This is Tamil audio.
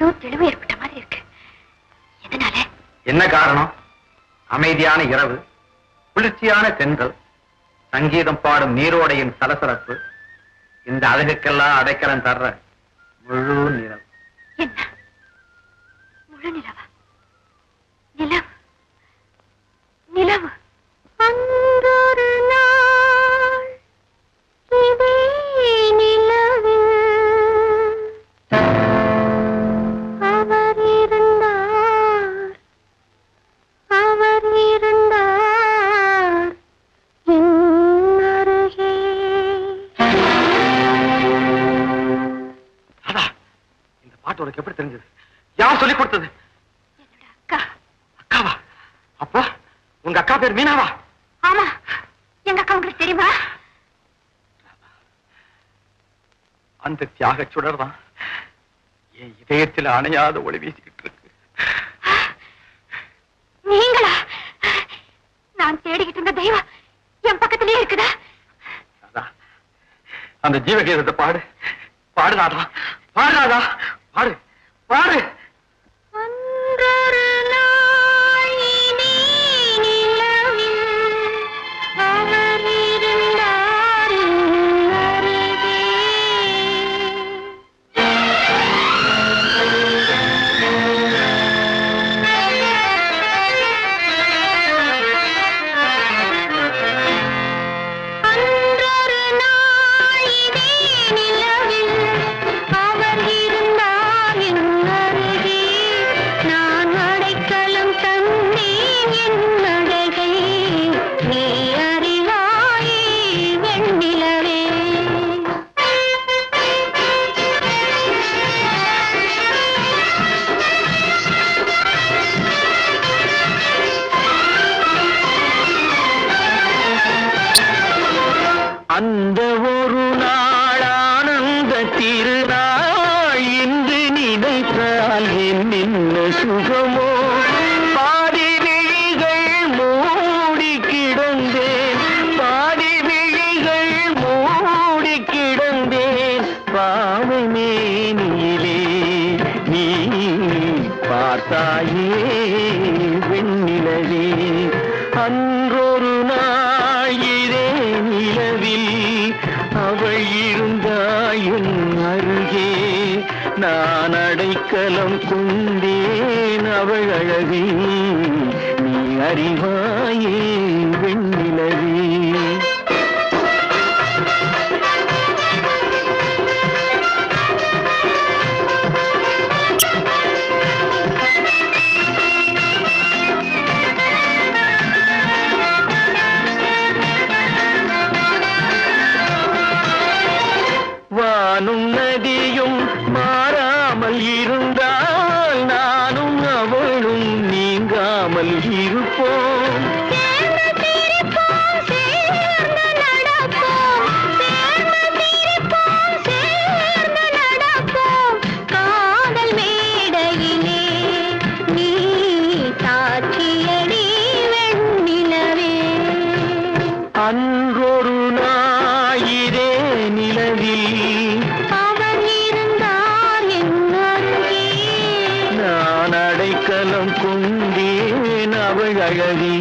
புது தெளிவு ஏற்பட்ட மாதிரி இருக்கு. எதனால? என்ன காரணம்? அமைதியான இரவு குளிர்ச்சியான தென்றல் சங்கீதம் பாடும் நீரோடையின் சலசலப்பு இந்த அழகுக்கெல்லாம் அடைக்கலம் தர்ற முழு நிறம் என்ன? முழு நிலவு பாட்டு உனக்கு எப்படி தெரிஞ்சது? யார் சொல்லி கொடுத்தது? அக்கா. அக்காவா? அப்போ உங்க அக்கா பேர் மீனாவா? ஆமா. எங்க அக்கா உங்களுக்கு தெரியுமா? அந்த தியாக சுடர் தான் என் இதயத்தில் அணையாத ஒளி வீசிக்கிட்டு இருக்கு. நீங்களா? நான் தேடிக்கிட்டு இருந்த தெய்வம் என் பக்கத்திலேயே இருக்குதா? அந்த ஜீவகீதத்தை பாடு. பாடு ராதா. பாரு பாரு. மேனியிலே நீ பார்த்தாயே வெண்ணிலவே. அன்றொரு நாயிரே நிலவில் அவள் இருந்தாயின் அருகே. நான் அடைக்கலம் கொண்டேன் அவள் அழகே நீ அறிவாயே நானும் நதியும் மாறாமல் இருந்தால் நானும் அவளும் நீங்காமல் இருப்போம். அவள் அழகி